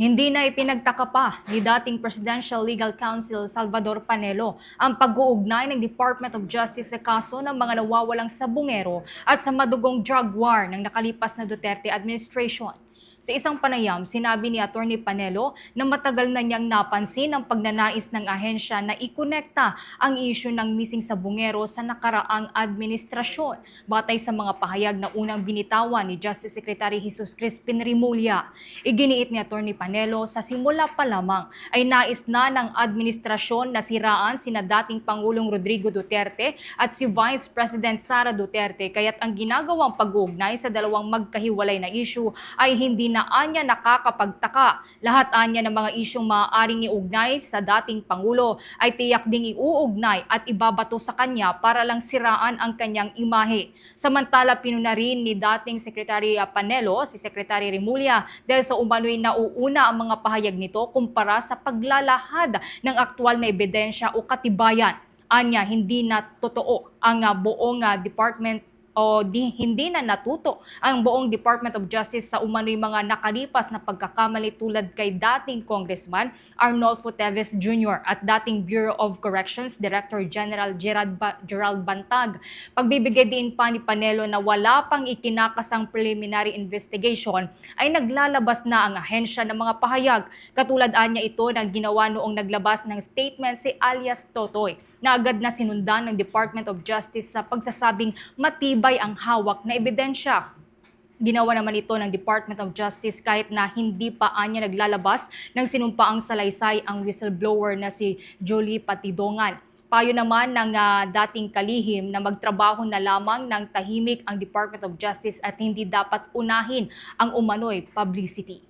Hindi na ipinagtaka pa ni dating Presidential Legal Counsel Salvador Panelo ang pag-uugnay ng Department of Justice sa kaso ng mga nawawalang sabungero at sa madugong drug war ng nakalipas na Duterte administration. Sa isang panayam, sinabi ni Attorney Panelo na matagal na niyang napansin ang pagnanais ng ahensya na ikonekta ang issue ng missing sabungero sa nakaraang administrasyon. Batay sa mga pahayag na unang binitawan ni Justice Secretary Jesus Crispin Rimulya. Iginiit ni Attorney Panelo sa simula pa lamang ay nais na ng administrasyon na siraan sina dating Pangulong Rodrigo Duterte at si Vice President Sara Duterte. Kaya't ang ginagawang pag-uugnay sa dalawang magkahiwalay na issue ay hindi na anya nakakapagtaka. Lahat anya ng mga isyong maaaring iugnay sa dating Pangulo ay tiyak ding iuugnay at ibabato sa kanya para lang siraan ang kanyang imahe. Samantala pinuna rin ni dating Secretary Panelo, si Secretary Rimulya, dahil sa umano'y nauuna ang mga pahayag nito kumpara sa paglalahad ng aktwal na ebidensya o katibayan. Anya, hindi na totoo ang ah, buong ah, department o di, hindi na natuto ang buong Department of Justice sa umano'y mga nakalipas na pagkakamali tulad kay dating Congressman Arnolfo Teves Jr. at dating Bureau of Corrections Director General Gerald, ba- Gerald Bantag. Pagbibigay din pa ni Panelo na wala pang ikinakasang preliminary investigation ay naglalabas na ang ahensya ng mga pahayag. Katulad anya ito ng ginawa noong naglabas ng statement si alias Totoy na agad na sinundan ng Department of Justice sa pagsasabing matibay ang hawak na ebidensya. Ginawa naman ito ng Department of Justice kahit na hindi pa anya naglalabas ng sinumpaang salaysay ang whistleblower na si Jolie Patidongan. Payo naman ng ah, dating kalihim na magtrabaho na lamang ng tahimik ang Department of Justice at hindi dapat unahin ang umano'y publicity.